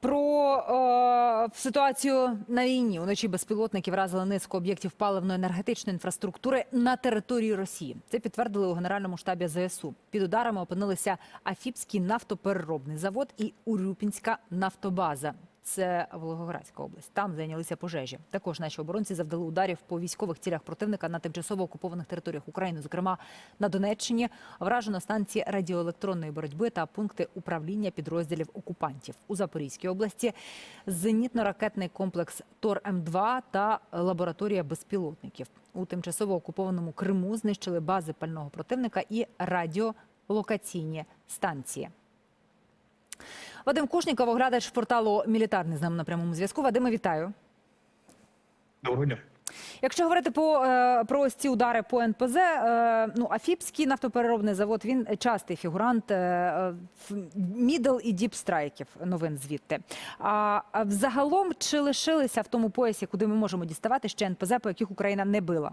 Про е, ситуацію на війні уночі безпілотники вразили низку об'єктів паливно-енергетичної інфраструктури на території Росії. Це підтвердили у генеральному штабі ЗСУ. Під ударами опинилися Афіпський нафтопереробний завод і Урюпінська нафтобаза. Це Волгоградська область. Там зайнялися пожежі. Також наші оборонці завдали ударів по військових цілях противника на тимчасово окупованих територіях України, зокрема на Донеччині. Вражено станції радіоелектронної боротьби та пункти управління підрозділів окупантів у Запорізькій області. Зенітно-ракетний комплекс Тор М2 та лабораторія безпілотників у тимчасово окупованому Криму знищили бази пального противника і радіолокаційні станції. Вадим Кушніков, оглядач порталу Мілітарний з нами на прямому зв'язку. Вадиме, вітаю. Доброго дня. Якщо говорити по е, про ось ці удари по НПЗ, е, ну Афіпський нафтопереробний завод він частий фігурант е, мідл і діп страйків новин звідти. А а взагалом чи лишилися в тому поясі, куди ми можемо діставати ще НПЗ, по яких Україна не била?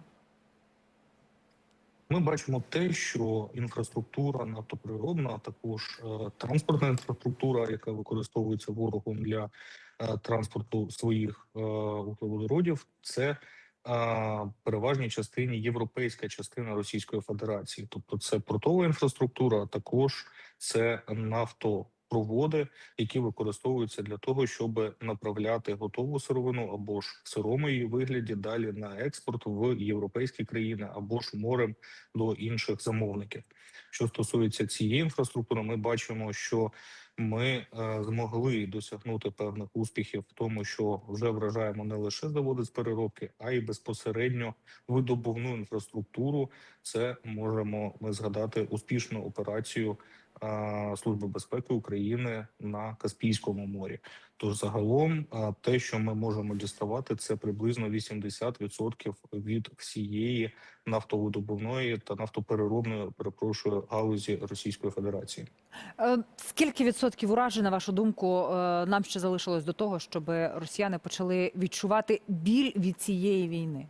Ми бачимо те, що інфраструктура нафтоприробна, а також е, транспортна інфраструктура, яка використовується ворогом для е, транспорту своїх е, вуглеводородів, це переважній частині європейська частина Російської Федерації, тобто це портова інфраструктура, а також це нафтопроводи, які використовуються для того, щоб направляти готову сировину або ж сирому її вигляді далі на експорт в європейські країни або ж морем до інших замовників. Що стосується цієї інфраструктури, ми бачимо, що ми е, змогли досягнути певних успіхів в тому, що вже вражаємо не лише заводи з переробки, а й безпосередньо видобувну інфраструктуру. Це можемо ми згадати успішну операцію Служби безпеки України на Каспійському морі. Тож загалом, е, те, що ми можемо діставати, це приблизно 80% від всієї нафтовидобувної та нафтопереробної перепрошую галузі Російської Федерації. Е, Скільки відсотків уражень, на вашу думку, е, нам ще залишилось до того, щоб росіяни почали відчувати біль від цієї війни?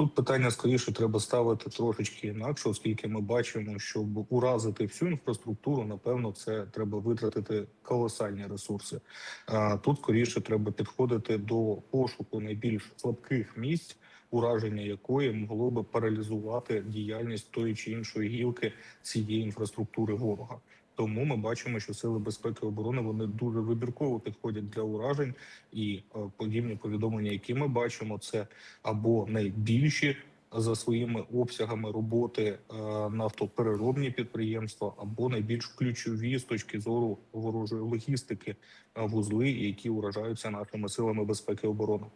Тут питання скоріше треба ставити трошечки інакше, оскільки ми бачимо, щоб уразити всю інфраструктуру, напевно, це треба витратити колосальні ресурси. А тут скоріше треба підходити до пошуку найбільш слабких місць, ураження якої могло би паралізувати діяльність тої чи іншої гілки цієї інфраструктури ворога. Тому ми бачимо, що сили безпеки і оборони вони дуже вибірково підходять для уражень, і е, подібні повідомлення, які ми бачимо, це або найбільші за своїми обсягами роботи е, нафтопереробні підприємства, або найбільш ключові з точки зору ворожої логістики е, вузли, які уражаються нашими силами безпеки і оборони.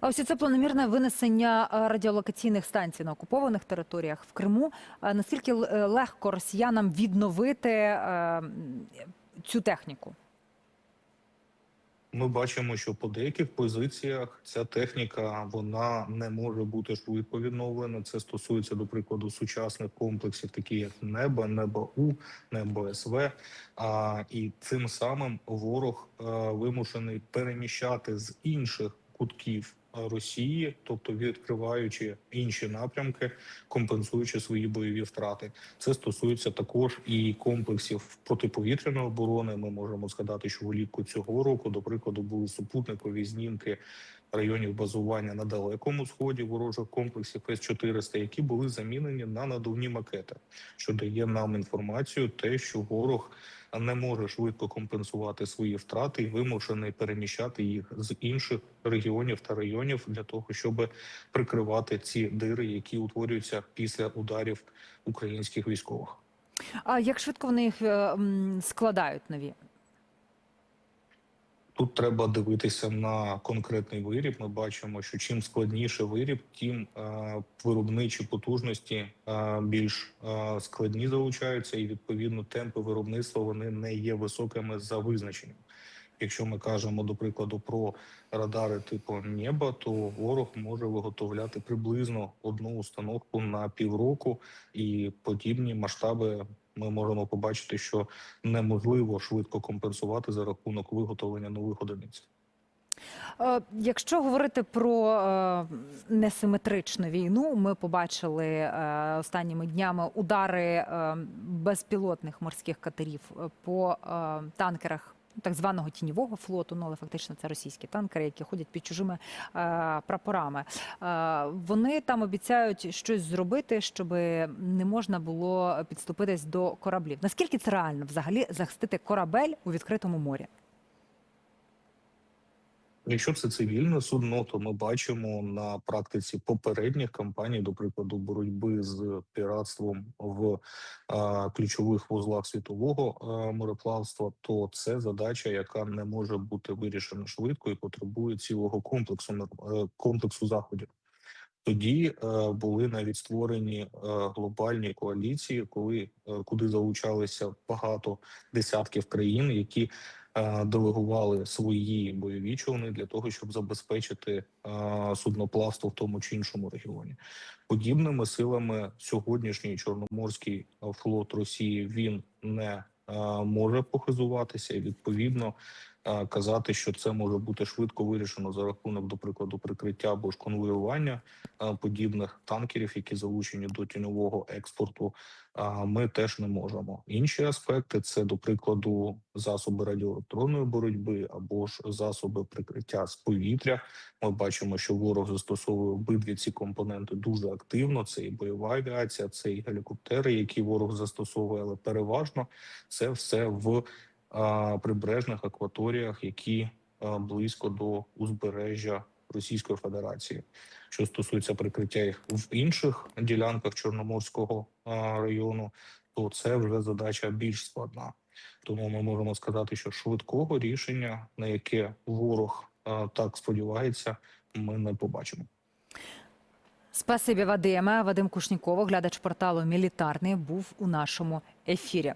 А ось це планомірне винесення е, радіолокаційних станцій на окупованих територіях в Криму. Наскільки е, легко росіянам відновити е, цю техніку? Ми бачимо, що по деяких позиціях ця техніка вона не може бути швидко відновлена. Це стосується, до прикладу, сучасних комплексів, такі як небо, небо У, небо СВ. А і цим самим ворог вимушений переміщати з інших кутків. Росії, тобто відкриваючи інші напрямки, компенсуючи свої бойові втрати, це стосується також і комплексів протиповітряної оборони. Ми можемо згадати, що влітку цього року, до прикладу, були супутникові знімки районів базування на далекому сході ворожих комплексів С-400, які були замінені на надувні макети, що дає нам інформацію, те, що ворог не може швидко компенсувати свої втрати і вимушений переміщати їх з інших регіонів та районів для того, щоб прикривати ці дири, які утворюються після ударів українських військових. А як швидко вони їх е, складають нові? Тут треба дивитися на конкретний виріб. Ми бачимо, що чим складніше виріб, тим е, виробничі потужності е, більш е, складні залучаються, і відповідно темпи виробництва вони не є високими за визначенням. Якщо ми кажемо до прикладу про радари типу неба, то ворог може виготовляти приблизно одну установку на півроку, і подібні масштаби ми можемо побачити, що неможливо швидко компенсувати за рахунок виготовлення нових одиниць. Е, Якщо говорити про е, несиметричну війну, ми побачили е, останніми днями удари безпілотних морських катерів по танкерах так званого тіньового флоту, ну але фактично це російські танкери, які ходять під чужими е, прапорами. Е, вони там обіцяють щось зробити, щоб не можна було підступитись до кораблів. Наскільки це реально взагалі захистити корабель у відкритому морі? Якщо це цивільне судно, то ми бачимо на практиці попередніх кампаній, до прикладу, боротьби з піратством в а, ключових вузлах світового а, мореплавства, то це задача, яка не може бути вирішена швидко і потребує цілого комплексу е, комплексу заходів. Тоді е, були навіть створені е, глобальні коаліції, коли е, куди залучалися багато десятків країн, які делегували свої бойові човни для того, щоб забезпечити е, судноплавство в тому чи іншому регіоні. Подібними силами сьогоднішній чорноморський е, флот Росії він не е, може похизуватися, і відповідно е, казати, що це може бути швидко вирішено за рахунок, до прикладу, прикриття або ж конвоювання подібних танкерів, які залучені до тіньового експорту. Ми теж не можемо. Інші аспекти це, до прикладу, засоби радіоелектронної боротьби або ж засоби прикриття з повітря. Ми бачимо, що ворог застосовує обидві ці компоненти дуже активно. Це і бойова авіація, це і гелікоптери, які ворог застосовує, але переважно це все в прибережних акваторіях, які близько до узбережжя Російської Федерації. Що стосується прикриття їх в інших ділянках Чорноморського району, то це вже задача більш складна. Тому ми можемо сказати, що швидкого рішення, на яке ворог так сподівається, ми не побачимо. Спасибі, Вадиме. Вадим Кушніков, глядач порталу Мілітарний, був у нашому ефірі.